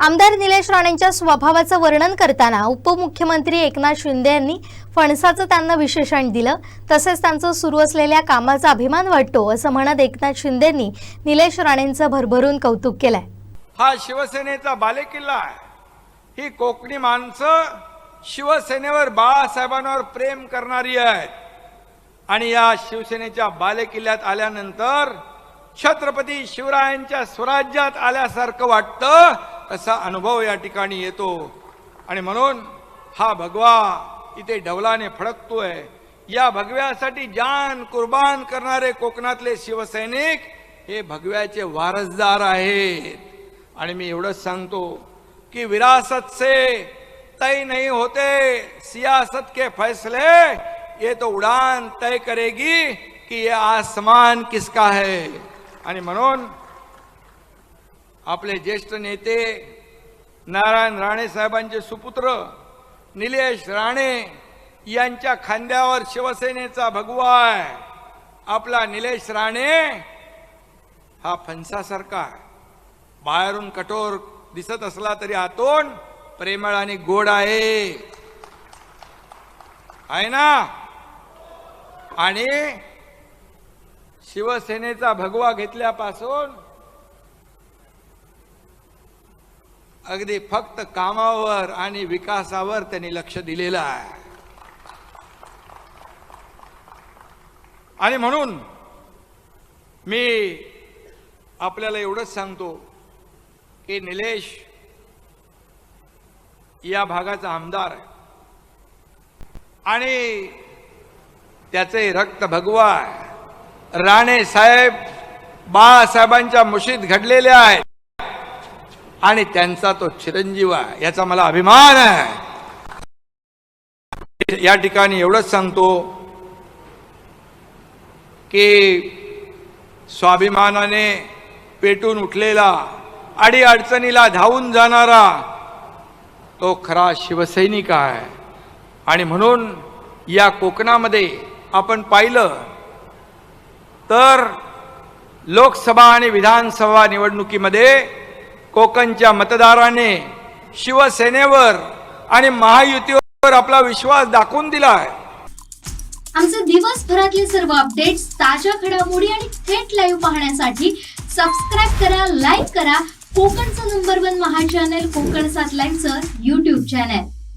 आमदार निलेश राणेंच्या स्वभावाचं वर्णन करताना उपमुख्यमंत्री एकनाथ शिंदे यांनी फणसाचं त्यांना विशेषण दिलं. तसेच त्यांचं सुरू असलेल्या कामाचा अभिमान वाटतो असं म्हणत एकनाथ शिंदेंनी निलेश राणेंचं भरभरून कौतुक केलंय. हा शिवसेनेचा बालेकिल्ला आहे. ही कोकणी माणसं शिवसेनेवर बाळासाहेबांवर प्रेम करणारी आहेत. आणि या शिवसेनेच्या बालेकिल्ल्यात आल्यानंतर छत्रपती शिवरायांच्या स्वराज्यात आल्यासारखं वाटतं असा अनुभव या ठिकाणी येतो. आणि म्हणून हा भगवा इथे डवलाने फडकतोय. या भगव्यासाठी जान कुर्बान करणारे कोकणातले शिवसैनिक हे भगव्याचे वारसदार आहेत. आणि मी एवढंच सांगतो की विरासत से तय नहीं होते सियासत के फैसले ये तो उड़ान तय करेगी की ये आसमान किसका है. आणि म्हणून आपले ज्येष्ठ नेते नारायण राणे साहेबांचे सुपुत्र निलेश राणे यांच्या खांद्यावर शिवसेनेचा भगवा आहे. आपला निलेश राणे हा फणसासारखा आहे. बाहेरून कठोर दिसत असला तरी आतून प्रेमळ आणि गोड आहे. आहे ना? आणि शिवसेनेचा भगवा घेतल्यापासून अगदी फक्त कामावर आणि विकासावर त्यांनी लक्ष दिलेलं आहे. आणि म्हणून मी आपल्याला एवढंच सांगतो की निलेश या भागाचा आमदार आहे. आणि त्याचे रक्त भगवा राणे साहेब बाळासाहेबांच्या मुशीत घडलेले आहेत. आणि त्यांचा तो चिरंजीव आहे याचा मला अभिमान आहे. या ठिकाणी एवढंच सांगतो की स्वाभिमानाने पेटून उठलेला अडी अडचणीला धावून जाणारा तो खरा शिवसैनिक आहे. आणि म्हणून या कोकणामध्ये आपण पाहिलं तर लोकसभा आणि विधानसभा निवडणुकीमध्ये कोकणच्या मतदाराने शिवसेनेवर आणि महायुतीवर आपला विश्वास दाखवून दिला आहे आमचे दिवसभरातले सर्व अपडेट्स ताज्या घडामोडी आणि थेट लाईव्ह पाहण्यासाठी सबस्क्राईब करा लाईक करा. कोकणचं नंबर वन महा चॅनल कोकण सात लाईव्हचं युट्यूब चॅनल